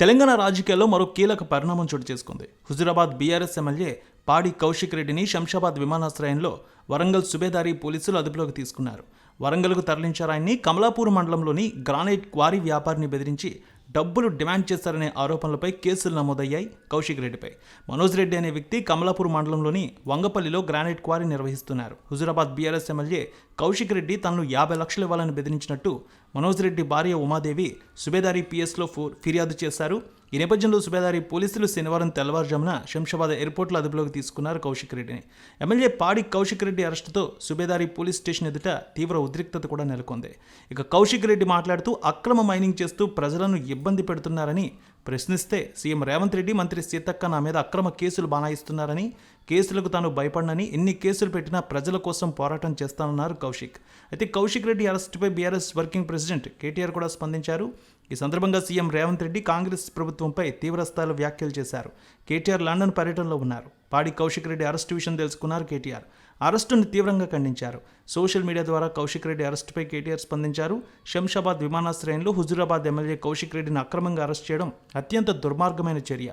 తెలంగాణ రాజకీయాల్లో మరో కీలక పరిణామం చోటు చేసుకుంది. హుజురాబాద్ బీఆర్ఎస్ ఎమ్మెల్యే పాడి కౌశిక్ రెడ్డిని శంషాబాద్ విమానాశ్రయంలో వరంగల్ సుబేదారి పోలీసులు అదుపులోకి తీసుకున్నారు. వరంగల్కు తరలించారాయన్ని కమలాపూర్ మండలంలోని గ్రానైట్ క్వారీ వ్యాపారిని బెదిరించి డబ్బులు డిమాండ్ చేశారనే ఆరోపణలపై కేసులు నమోదయ్యాయి కౌశిక్ రెడ్డిపై. మనోజ్ రెడ్డి అనే వ్యక్తి కమలాపూర్ మండలంలోని వంగపల్లిలో గ్రానైట్ క్వారీ నిర్వహిస్తున్నారు. హుజురాబాద్ బీఆర్ఎస్ ఎమ్మెల్యే కౌశిక్ రెడ్డి తనను యాభై లక్షలు ఇవ్వాలని బెదిరించినట్టు మనోజ్ రెడ్డి భార్య ఉమాదేవి సుబేదారి పిఎస్లో ఫో ఫిర్యాదు చేశారు. ఈ నేపథ్యంలో సుబేదారి పోలీసులు శనివారం తెల్లవారుజామున శంషాబాద్ ఎయిర్పోర్ట్లో అదుపులోకి తీసుకున్నారు కౌశిక్ రెడ్డిని. ఎమ్మెల్యే పాడి కౌశిక్ రెడ్డి అరెస్టుతో సుబేదారి పోలీస్ స్టేషన్ ఎదుట తీవ్ర ఉద్రిక్తత కూడా నెలకొంది. ఇక కౌశిక్ రెడ్డి మాట్లాడుతూ అక్రమ మైనింగ్ చేస్తూ ప్రజలను ఇబ్బంది పెడుతున్నారని ప్రశ్నిస్తే సీఎం రేవంత్ రెడ్డి మంత్రి సీతక్క నా మీద అక్రమ కేసులు బనాయిస్తున్నారని కేసులకు తాను భయపడనని ఎన్ని కేసులు పెట్టినా ప్రజల కోసం పోరాటం చేస్తానన్నారు కౌశిక్. అయితే కౌశిక్ రెడ్డి అరెస్టుపై బీఆర్ఎస్ వర్కింగ్ ప్రెసిడెంట్ కేటీఆర్ కూడా స్పందించారు. ఈ సందర్భంగా సీఎం రేవంత్ రెడ్డి కాంగ్రెస్ ప్రభుత్వంపై తీవ్రస్థాయిలో వ్యాఖ్యలు చేశారు. కేటీఆర్ లండన్ పర్యటనలో ఉన్నారు. పాడి కౌశిక్ రెడ్డి అరెస్టు విషయం తెలుసుకున్నారు కేటీఆర్. అరెస్టును తీవ్రంగా ఖండించారు. సోషల్ మీడియా ద్వారా కౌశిక్ రెడ్డి అరెస్టుపై కేటీఆర్ స్పందించారు. శంషాబాద్ విమానాశ్రయంలో హుజూరాబాద్ ఎమ్మెల్యే కౌశిక్ రెడ్డిని అక్రమంగా అరెస్ట్ చేయడం అత్యంత దుర్మార్గమైన చర్య.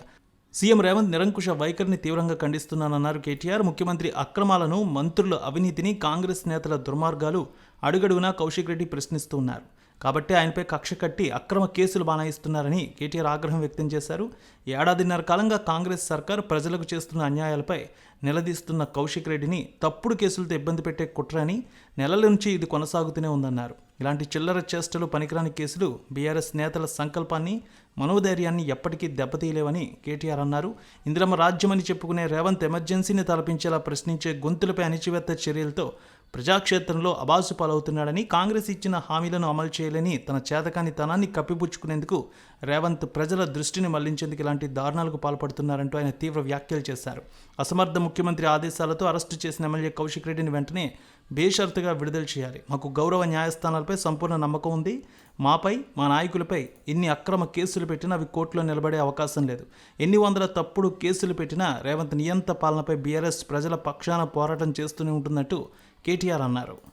సీఎం రేవంత్ నిరంకుశ వైఖరిని తీవ్రంగా ఖండిస్తున్నానన్నారు కేటీఆర్. ముఖ్యమంత్రి అక్రమాలను మంత్రుల అవినీతిని కాంగ్రెస్ నేతల దుర్మార్గాలు అడుగడుగునా కౌశిక్ రెడ్డి ప్రశ్నిస్తున్నారు కాబట్టి ఆయనపై కక్ష కట్టి అక్రమ కేసులు బనాయిస్తున్నారని కేటీఆర్ ఆగ్రహం వ్యక్తం చేశారు. ఏడాదిన్నర కాలంగా కాంగ్రెస్ సర్కార్ ప్రజలకు చేస్తున్న అన్యాయాలపై నిలదీస్తున్న కౌశిక్ రెడ్డిని తప్పుడు కేసులతో ఇబ్బంది పెట్టే కుట్ర అని నెలల నుంచి ఇది కొనసాగుతూనే ఉందన్నారు. ఇలాంటి చిల్లర చేష్టలు పనికిరాని కేసులు బీఆర్ఎస్ నేతల సంకల్పాన్ని మనోధైర్యాన్ని ఎప్పటికీ దెబ్బతీయలేవని కేటీఆర్ అన్నారు. ఇందిరమ్మ రాజ్యమని చెప్పుకునే రేవంత్ ఎమర్జెన్సీని తలపించేలా ప్రశ్నించే గొంతులపై అణిచివేత్త చర్యలతో ప్రజాక్షేత్రంలో అబాసు పాలవుతున్నాడని కాంగ్రెస్ ఇచ్చిన హామీలను అమలు చేయలేని తన చేతకాని తనాన్ని కప్పిపుచ్చుకునేందుకు రేవంత్ ప్రజల దృష్టిని మళ్ళించేందుకు ఇలాంటి దారుణాలకు పాల్పడుతున్నారంటూ ఆయన తీవ్ర వ్యాఖ్యలు చేశారు. అసమర్థ ముఖ్యమంత్రి ఆదేశాలతో అరెస్టు చేసిన ఎమ్మెల్యే కౌశిక్ రెడ్డిని వెంటనే బేషరతుగా విడుదల చేయాలి. మాకు గౌరవ న్యాయస్థానాలపై సంపూర్ణ నమ్మకం ఉంది. మాపై మా నాయకులపై ఎన్ని అక్రమ కేసులు పెట్టినా అవి కోర్టులో నిలబడే అవకాశం లేదు. ఎన్ని వందల తప్పుడు కేసులు పెట్టినా రేవంత్ నియంత పాలనపై బీఆర్ఎస్ ప్రజల పక్షాన పోరాటం చేస్తూనే ఉంటున్నట్టు కేటీఆర్ అన్నారు.